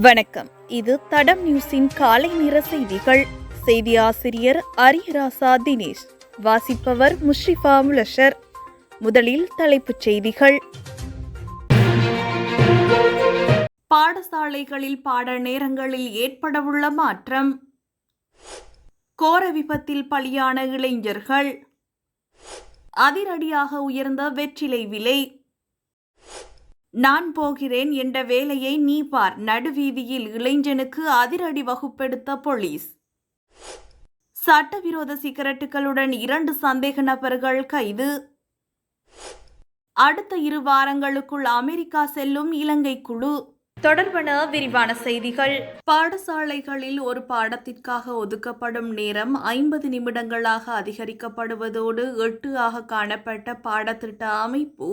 வணக்கம். இது தடம் நியூஸின் காலை நிற செய்திகள். செய்தி ஆசிரியர் அரியராசா தினேஷ். வாசிப்பவர் முஷ்ரிஃபா முலஷர். முதலில் தலைப்புச் செய்திகள். பாடசாலைகளில் பாட நேரங்களில் ஏற்படவுள்ள மாற்றம். கோர விபத்தில் பலியான இளைஞர்கள். அதிரடியாக உயர்ந்த வெற்றிலை விலை. நான் போகிறேன் என்ற வேலையை நீ பார். நடுவீதியில் இளைஞனுக்கு அதிரடி வகுப்பெடுத்த போலீஸ். சட்டவிரோத சிகரெட்டுகளுடன் இரண்டு சந்தேக நபர்கள் கைது. அடுத்த இரு வாரங்களுக்குள் அமெரிக்கா செல்லும் இலங்கை குழு. தொடர்பான விரிவான செய்திகள். பாடசாலைகளில் ஒரு பாடத்திற்காக ஒதுக்கப்படும் நேரம் ஐம்பது நிமிடங்களாக அதிகரிக்கப்படுவதோடு எட்டு ஆக காணப்பட்ட பாடத்திட்ட அமைப்பு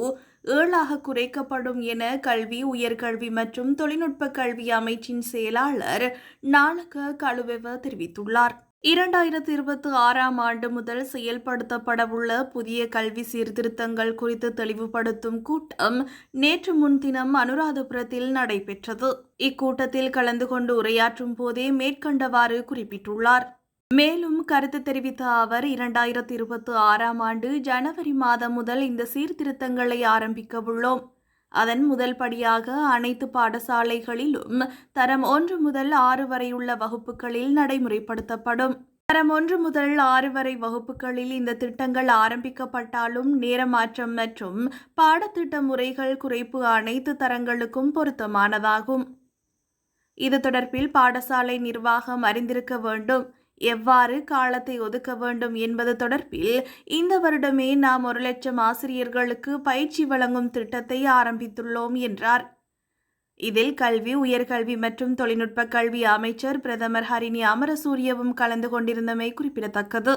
ஏழாக குறைக்கப்படும் என கல்வி உயர்கல்வி மற்றும் தொழில்நுட்ப கல்வி அமைச்சின் செயலாளர் நாளக கழுவெவ தெரிவித்துள்ளார். இரண்டாயிரத்தி இருபத்தி ஆறாம் ஆண்டு முதல் செயல்படுத்தப்படவுள்ள புதிய கல்வி சீர்திருத்தங்கள் குறித்து தெளிவுபடுத்தும் கூட்டம் நேற்று முன்தினம் அனுராதபுரத்தில் நடைபெற்றது. இக்கூட்டத்தில் கலந்து கொண்டு உரையாற்றும் போதே மேற்கண்டவாறு குறிப்பிட்டுள்ளார். மேலும் கருத்து தெரிவித்த அவர் இரண்டாயிரத்தி இருபத்தி ஆறாம் ஆண்டு ஜனவரி மாதம் முதல் இந்த சீர்திருத்தங்களை ஆரம்பிக்க உள்ளோம் அதன் முதல் படியாக அனைத்து பாடசாலைகளிலும் தரம் ஒன்று முதல் ஆறு வரையுள்ள வகுப்புகளில் நடைமுறைப்படுத்தப்படும். தரம் ஒன்று முதல் ஆறு வரை வகுப்புகளில் இந்த திட்டங்கள் ஆரம்பிக்கப்பட்டாலும் நேரமாற்றம் மற்றும் பாடத்திட்ட முறைகள் குறைப்பு அனைத்து தரங்களுக்கும் பொருத்தமானதாகும். இது தொடர்பில் பாடசாலை நிர்வாகம் அறிந்திருக்க வேண்டும். எவ்வாறு காலத்தை ஒதுக்க வேண்டும் என்பது தொடர்பில் இந்த வருடமே நாம் ஒரு லட்சம் ஆசிரியர்களுக்கு பயிற்சி வழங்கும் திட்டத்தை ஆரம்பித்துள்ளோம் என்றார். இதில் கல்வி உயர்கல்வி மற்றும் தொழில்நுட்ப கல்வி அமைச்சர் பிரதமர் ஹரிணி அமரசூரியவும் கலந்து கொண்டிருந்தமை குறிப்பிடத்தக்கது.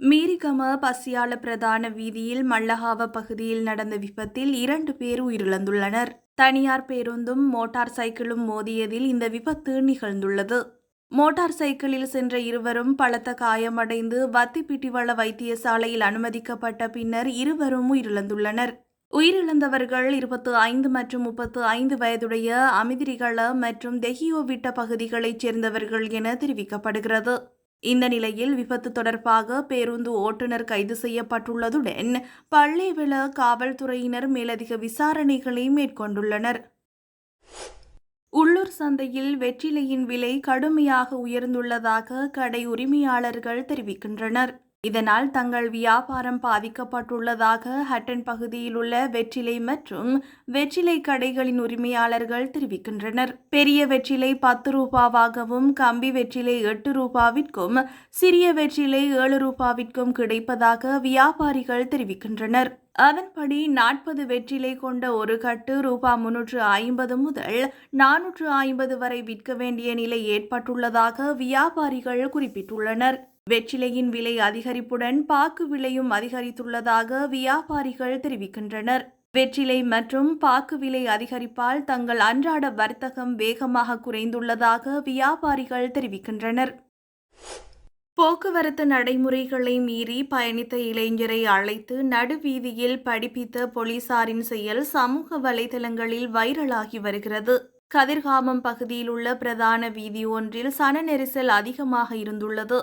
மீரிகம பசியால பிரதான வீதியில் மல்லஹாவ பகுதியில் நடந்த விபத்தில் இரண்டு பேர் உயிரிழந்துள்ளனர். தனியார் பேருந்தும் மோட்டார் சைக்கிளும் மோதியதில் இந்த விபத்து நிகழ்ந்துள்ளது. மோட்டார் சைக்கிளில் சென்ற இருவரும் பலத்த காயமடைந்து வத்திப்பிட்டிவள வைத்தியசாலையில் அனுமதிக்கப்பட்ட பின்னர் இருவரும் உயிரிழந்துள்ளனர். உயிரிழந்தவர்கள் இருபத்து ஐந்து மற்றும் முப்பத்து ஐந்து வயதுடைய அமிதிரிகள மற்றும் தெஹியோவிட்ட பகுதிகளைச் சேர்ந்தவர்கள் என தெரிவிக்கப்படுகிறது. இந்த நிலையில் விபத்து தொடர்பாக பேருந்து ஓட்டுநர் கைது செய்யப்பட்டுள்ளதுடன் பள்ளேவிள காவல்துறையினர் மேலதிக விசாரணைகளை மேற்கொண்டுள்ளனர். உள்ளூர் சந்தையில் வெற்றிலையின் விலை கடுமையாக உயர்ந்துள்ளதாக கடை உரிமையாளர்கள் தெரிவிக்கின்றனர். இதனால் தங்கள் வியாபாரம் பாதிக்கப்பட்டுள்ளதாக ஹட்டன் பகுதியில் உள்ள வெற்றிலை மற்றும் வெற்றிலை கடைகளின் உரிமையாளர்கள் தெரிவிக்கின்றனர். பெரிய வெற்றிலை பத்து ரூபாவாகவும் கம்பி வெற்றிலை எட்டு ரூபாவிற்கும் சிறிய வெற்றிலை ஏழு ரூபாவிற்கும் கிடைப்பதாக வியாபாரிகள் தெரிவிக்கின்றனர். அதன்படி நாற்பது வெற்றிலை கொண்ட ஒரு கட்டு ரூபா முன்னூற்று ஐம்பது முதல் நானூற்று ஐம்பது வரை விற்க வேண்டிய நிலை ஏற்பட்டுள்ளதாக வியாபாரிகள் குறிப்பிட்டுள்ளனர். வெற்றிலையின் விலை அதிகரிப்புடன் பாக்கு விலையும் அதிகரித்துள்ளதாக வியாபாரிகள் தெரிவிக்கின்றனர். வெற்றிலை மற்றும் பாக்கு விலை அதிகரிப்பால் தங்கள் அன்றாட வர்த்தகம் வேகமாக குறைந்துள்ளதாக வியாபாரிகள் தெரிவிக்கின்றனர். போக்குவரத்து நடைமுறைகளை மீறி பயணித்த இளைஞரை அழைத்து நடுவீதியில் படிப்பித்த போலீசாரின் செயல் சமூக வலைதளங்களில் வைரலாகி வருகிறது. கதிர்காமம் பகுதியில் உள்ள பிரதான வீதி ஒன்றில் சன நெரிசல் அதிகமாக இருந்துள்ளது.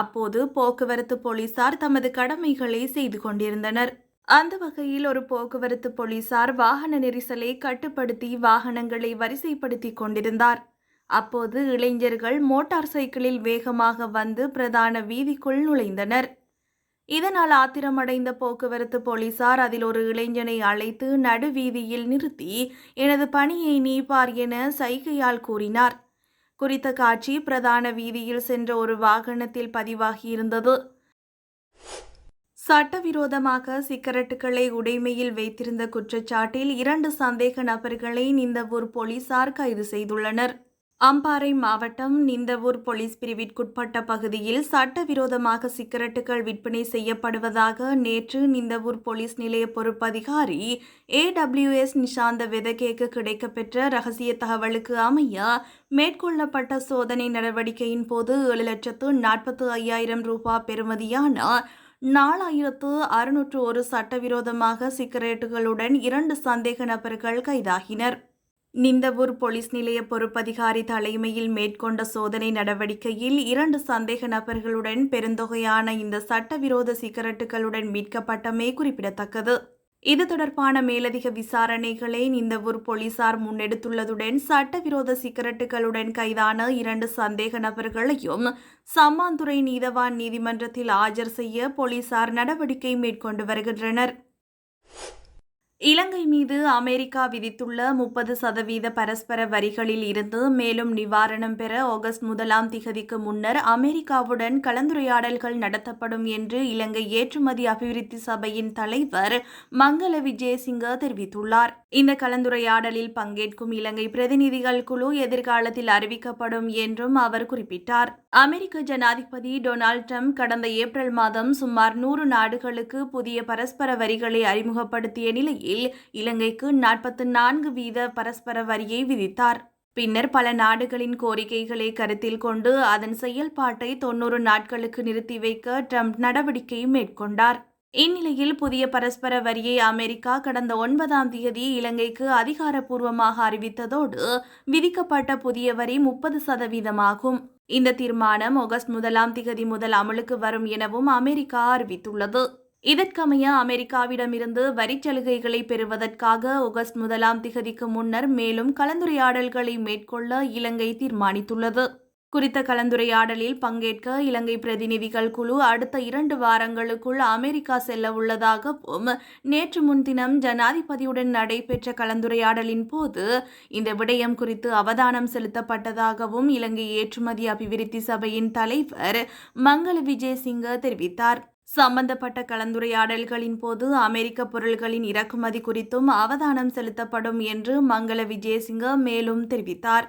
அப்போது போக்குவரத்து போலீசார் தமது கடமைகளை செய்து கொண்டிருந்தனர். அந்த வகையில் ஒரு போக்குவரத்து போலீசார் வாகன நெரிசலை கட்டுப்படுத்தி வாகனங்களை வரிசைப்படுத்தி கொண்டிருந்தார். அப்போது இளைஞர்கள் மோட்டார் சைக்கிளில் வேகமாக வந்து பிரதான வீதிக்குள் நுழைந்தனர். இதனால் ஆத்திரமடைந்த போக்குவரத்து போலீசார் அதில் ஒரு இளைஞனை அழைத்து நடுவீதியில் நிறுத்தி எனது பணியை நீப்பார் என சைகையால் கூறினார். குறித்த காட்சி பிரதான வீதியில் சென்ற ஒரு வாகனத்தில் பதிவாகியிருந்தது. சட்டவிரோதமாக சிகரெட்டுகளை உடைமையில் வைத்திருந்த குற்றச்சாட்டில் இரண்டு சந்தேக நபர்களை நிந்தவூர் போலீசார் கைது செய்துள்ளனர். அம்பாறை மாவட்டம் நிந்தவூர் போலீஸ் பிரிவிற்குட்பட்ட பகுதியில் சட்டவிரோதமாக சிகரெட்டுகள் விற்பனை செய்யப்படுவதாக நேற்று நிந்தவூர் போலீஸ் நிலைய பொறுப்பதிகாரி ஏடபிள்யூஎஸ் நிஷாந்த வெதகேக்கு கிடைக்கப்பெற்ற ரகசிய தகவலுக்கு அமைய மேற்கொள்ளப்பட்ட சோதனை நடவடிக்கையின் போது ஏழு லட்சத்து நாற்பத்து ஐயாயிரம் ரூபாய் பெறுமதியான நாலாயிரத்து அறுநூற்று ஒரு சட்டவிரோதமாக சிகரெட்டுகளுடன் இரண்டு சந்தேக நபர்கள் கைதாகினர். நிந்தவூர் போலீஸ் நிலைய பொறுப்பதிகாரி தலைமையில் மேற்கொண்ட சோதனை நடவடிக்கையில் இரண்டு சந்தேக நபர்களுடன் பெருந்தொகையான இந்த சட்டவிரோத சிகரெட்டுகளுடன் மீட்கப்பட்டமே குறிப்பிடத்தக்கது. இது தொடர்பான மேலதிக விசாரணைகளை நிந்தவூர் போலீசார் முன்னெடுத்துள்ளதுடன் சட்டவிரோத சிகரெட்டுகளுடன் கைதான இரண்டு சந்தேக நபர்களையும் சம்மாந்துறை நீதவான் நீதிமன்றத்தில் ஆஜர் செய்ய போலீசார் நடவடிக்கை மேற்கொண்டு வருகின்றனர். இலங்கை மீது அமெரிக்கா விதித்துள்ள முப்பது சதவீத பரஸ்பர வரிகளில் இருந்து மேலும் நிவாரணம் பெற ஆகஸ்ட் முதலாம் திகதிக்கு முன்னர் அமெரிக்காவுடன் கலந்துரையாடல்கள் நடத்தப்படும் என்று இலங்கை ஏற்றுமதி அபிவிருத்தி சபையின் தலைவர் மங்கள விஜயசிங்க தெரிவித்துள்ளார். இந்த கலந்துரையாடலில் பங்கேற்கும் இலங்கை பிரதிநிதிகள் குழு எதிர்காலத்தில் அறிவிக்கப்படும் என்றும் அவர் குறிப்பிட்டார். அமெரிக்க ஜனாதிபதி டொனால்ட் ட்ரம்ப் கடந்த ஏப்ரல் மாதம் சுமார் நூறு நாடுகளுக்கு புதிய பரஸ்பர வரிகளை அறிமுகப்படுத்திய நிலையில் இலங்கைக்கு நாற்பத்தி நான்கு வீத பரஸ்பர வரியை விதித்தார். பின்னர் பல நாடுகளின் கோரிக்கைகளை கருத்தில் கொண்டு அதன் செயல்பாட்டை தொன்னூறு நாட்களுக்கு நிறுத்தி வைக்க ட்ரம்ப் நடவடிக்கை மேற்கொண்டார். இந்நிலையில் புதிய பரஸ்பர வரியை அமெரிக்கா கடந்த ஒன்பதாம் தேதி இலங்கைக்கு அதிகாரப்பூர்வமாக அறிவித்ததோடு விதிக்கப்பட்ட புதிய வரி முப்பது சதவீதமாகும். இந்த தீர்மானம் ஆகஸ்ட் முதலாம் திகதி முதல் அமலுக்கு வரும் எனவும் அமெரிக்கா அறிவித்துள்ளது. இதற்கமைய அமெரிக்காவிடமிருந்து வரிச் சலுகைகளை பெறுவதற்காக ஆகஸ்ட் முதலாம் திகதிக்கு முன்னர் மேலும் கலந்துரையாடல்களை மேற்கொள்ள இலங்கை தீர்மானித்துள்ளது. குறித்த கலந்துரையாடலில் பங்கேற்க இலங்கை பிரதிநிதிகள் குழு அடுத்த இரண்டு வாரங்களுக்குள் அமெரிக்கா செல்ல உள்ளதாகவும் நேற்று முன்தினம் ஜனாதிபதியுடன் நடைபெற்ற கலந்துரையாடலின் போது இந்த விடயம் குறித்து அவதானம் செலுத்தப்பட்டதாகவும் இலங்கை ஏற்றுமதி அபிவிருத்தி சபையின் தலைவர் மங்கள விஜயசிங்க தெரிவித்தார். சம்பந்தப்பட்ட கலந்துரையாடல்களின் போது அமெரிக்க பொருள்களின் இறக்குமதி குறித்தும் அவதானம் செலுத்தப்படும் என்று மங்கள விஜயசிங்க மேலும் தெரிவித்தார்.